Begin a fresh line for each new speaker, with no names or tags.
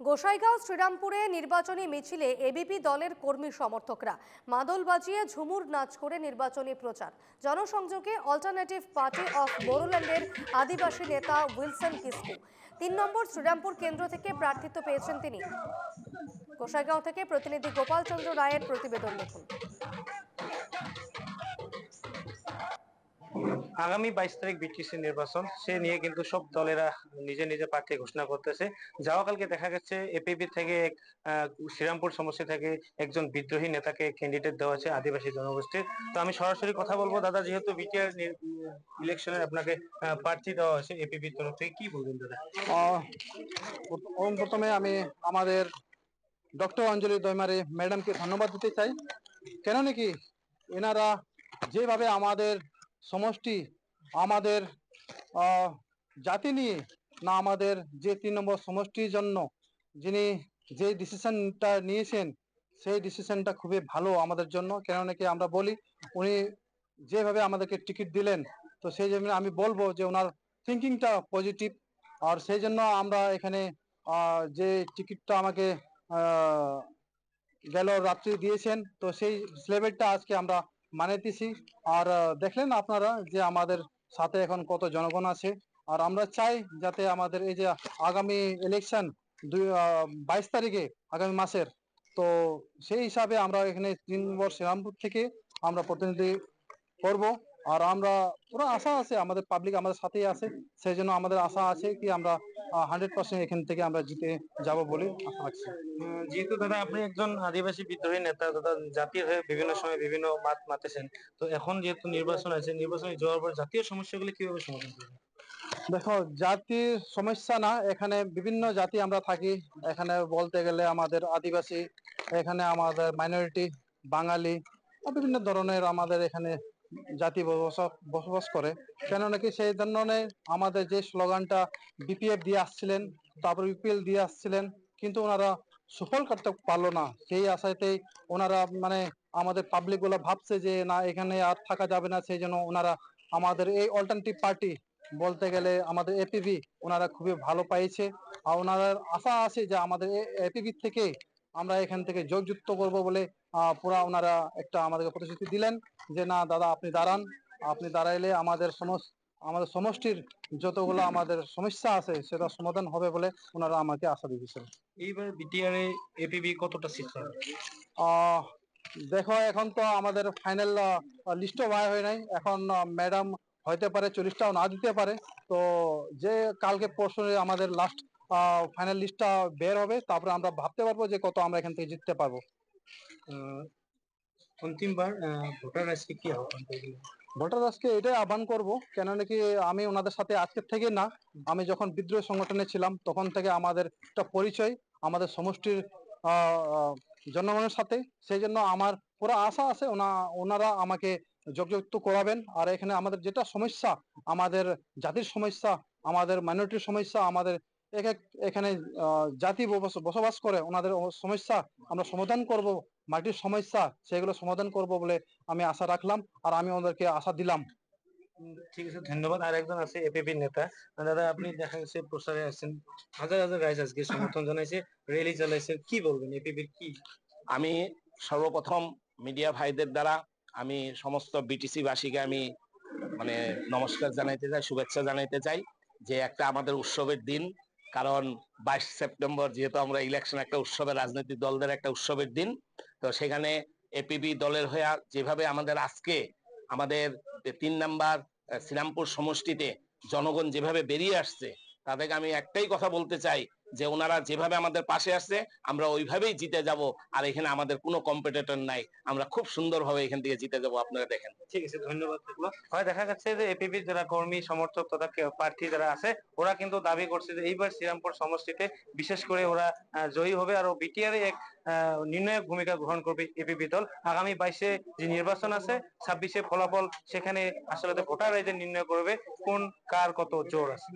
গোসাইগাঁও শ্রীরামপুরে নির্বাচনী মিছিলে এবিপি দলের কর্মী সমর্থকরা। মাদল বাজিয়ে ঝুমুর নাচ করে নির্বাচনী প্রচার। জনসংযোগে অল্টারনেটিভ পার্টি অফ বোরোল্যান্ডের আদিবাসী নেতা উইলসন কিসকু। তিন নম্বর শ্রীরামপুর কেন্দ্র থেকে প্রার্থিত্ব পেয়েছেন তিনি। গোসাইগাঁও থেকে প্রতিনিধি গোপাল চন্দ্র রায়ের প্রতিবেদন দেখুন।
আগামী বাইশ তারিখ বিটিসি নির্বাচন সে নিয়ে কিন্তু সব দলেরা নিজে নিজে প্রার্থী ঘোষণা করতেছে। যাওয়া কালকে দেখা গেছে এপিবি থেকে এক, শ্রীরামপুর সমষ্টি থেকে একজন বিদ্রোহী নেতাকে ক্যান্ডিডেট দেওয়া আছে আদিবাসী জনগোষ্ঠীর। তো আমি সরাসরি কথা বলব দাদা যেহেতু বিটিআর ইলেকশনে আপনাকে প্রার্থী দেওয়া হয়েছে এপিবির তরফ থেকে কি বলবেন দাদা?
প্রথমে আমি আমাদের ডক্টর অঞ্জলি দৈমারি ম্যাডামকে ধন্যবাদ দিতে চাই। কেন নাকি এনারা যেভাবে আমাদের সমষ্টি আমাদের জাতি নিয়ে না আমাদের যে তিন নম্বর সমষ্টির জন্য যিনি যে ডিসিশনটা নিয়েছেন, সেই ডিসিশনটা খুবই ভালো আমাদের জন্য। কেন নাকি আমরা বলি, উনি যেভাবে আমাদেরকে টিকিট দিলেন, তো সেই জন্য আমি বলব যে ওনার থিঙ্কিংটা পজিটিভ আর সেই জন্য আমরা এখানে যে টিকিটটা আমাকে গেল রাত্রি দিয়েছেন, তো সেই স্লেবেলটা আজকে আমরা মানাইতেছি আর দেখলেন আপনারা যে আমাদের সাথে এখন কত জনগণ আছে। আর আমরা চাই যাতে আমাদের এই যে আগামী ইলেকশন দুই বাইশ তারিখে, আগামী মাসের, তো সেই হিসাবে আমরা এখানে তিন নম্বর শ্রীরামপুর থেকে আমরা প্রতিনিধি করব। আর আমরা পুরো আশা আছে, আমাদের পাবলিক আমাদের সাথেই আছে। সেই জন্য আমাদের আশা আছে কি আমরা হান্ড্রেড পার্সেন্ট এখান থেকে আমরা জিতে যাব বলে আশা রাখছি।
যেহেতু দাদা আপনি একজন আদিবাসী বিদ্রোহী নেতা দাদা জাতির হয়ে বিভিন্ন সময় বিভিন্ন মাত মাতেছেন। তো এখন যেহেতু নির্বাচন আছে নির্বাচনে যাওয়ার পর জাতীয় সমস্যাগুলি কীভাবে সমাধান করবেন?
দেখো জাতির সমস্যা না এখানে বিভিন্ন জাতি আমরা থাকি। এখানে বলতে গেলে আমাদের আদিবাসী এখানে আমাদের মাইনরিটি বাঙালি বিভিন্ন ধরনের আমাদের এখানে জাতি বসবাস- করে। কেন নাকি সেই ধরনের আমাদের যে স্লোগানটা বিপিএফ দিয়ে আসছিলেন তারপর ইউপিএল দিয়ে আসছিলেন, কিন্তু ওনারা সফল করতে পারল না। সেই আশাতেই ওনারা মানে আমাদের পাবলিকগুলো ভাবছে যে, না, এখানে আর থাকা যাবে না। সেই জন্য ওনারা আমাদের এই অল্টারনেটিভ পার্টি বলতে গেলে আমাদের এপিবি ওনারা খুবই ভালো পাইছে। আর ওনার আশা আছে যে আমাদের এপিবি থেকে আমরা এখান থেকে যোগযুক্ত করব বলে পুরা ওনারা একটা আমাদেরকে প্রতিশ্রুতি দিলেন যে না দাদা আপনি দাঁড়ান। আপনি দাঁড়াইলে আমাদের সমস্ত আমাদের সমষ্টির যতগুলো আমাদের সমস্যা আছে সেটা সমাধান হবে বলে ওনারা আমাকে আশা দিয়েছেন।
এইবার বিটিআর এপিবি কতটা সিট পাবে?
দেখো এখন তো আমাদের ফাইনাল লিস্টও বার হয় নাই। এখন ম্যাডাম হইতে পারে চল্লিশটাও না দিতে পারে। তো যে কালকে পরশু আমাদের লাস্ট ফাইনাল লিস্টটা বের হবে তারপরে আমরা ভাবতে পারব যে কত আমরা এখান থেকে জিততে পারব।
অন্তিমবার ভোটার আজকে কি আহ্বান
ভোটার আজকে এটাই আহ্বান করব কেন নাকি আমি ওনাদের সাথে আজকের থেকে না আমি যখন বিদ্রোহ সংগঠনে ছিলাম তখন থেকে আমাদের একটা পরিচয় আমাদের সমষ্টির জনগণের সাথে সেই জন্য আমার পুরো আশা আছে ওনা ওনারা আমাকে যোগযুক্ত করাবেন। আর এখানে আমাদের যেটা সমস্যা আমাদের জাতির সমস্যা আমাদের মাইনরিটির সমস্যা আমাদের এক এক এখানে আহ, জাতি বসবাস করে ওনাদের সমস্যা আমরা সমাধান করব মাটির সমস্যা সেগুলো সমাধান করব বলে আমি আশা রাখলাম আর আমি ওদেরকে আশা দিলাম।
ঠিক আছে ধন্যবাদ। আর একজন আছে এপিপি নেতা। দাদা আপনি দেখা গেছে প্রচারে আছেন হাজার হাজার গাইজ আজকে সমর্থন জানাইছে র্যালি চালাইছে। কি বলবেন এপিপির কি?
আমি সর্বপ্রথম মিডিয়া ভাইদের দ্বারা আমি সমস্ত বিটিসি বাসীকে আমি মানে নমস্কার জানাইতে চাই শুভেচ্ছা জানাইতে চাই যে একটা আমাদের উৎসবের দিন কারণ বাইশ সেপ্টেম্বর যেহেতু আমরা ইলেকশন একটা উৎসবের রাজনৈতিক দলদের একটা উৎসবের দিন, তো সেখানে এপিবি দলের হয়ে যেভাবে আমাদের আজকে আমাদের তিন নাম্বার শ্রীরামপুর সমষ্টিতে জনগণ যেভাবে বেরিয়ে আসছে তাদেরকে আমি একটাই কথা বলতে চাই যে ওনারা যেভাবে আমাদের পাশে আসছে, আমরা ওইভাবেই জিতে যাব আর এখানে আমাদের কোনো কম্পিটিটর নাই। আমরা খুব সুন্দরভাবে এখান থেকে জিতে যাব, আপনারা দেখেন।
ঠিক আছে, ধন্যবাদ হয় দেখা যাচ্ছে যে এপিপির যারা কর্মী, সমর্থক তথা প্রার্থী যারা আছে, ওরা কিন্তু দাবি করছে যে এইবার শ্রীরামপুর সমষ্টিতে বিশেষ করে ওরা জয়ী হবে আর বিটিআর এক নির্ণায়ক ভূমিকা গ্রহণ করবে এপিপি দল। আগামী বাইশে যে নির্বাচন আছে, ছাব্বিশে ফলাফল সেখানে আসলে ভোটার এদের নির্ণয় করবে, কোন কার কত জোর আছে।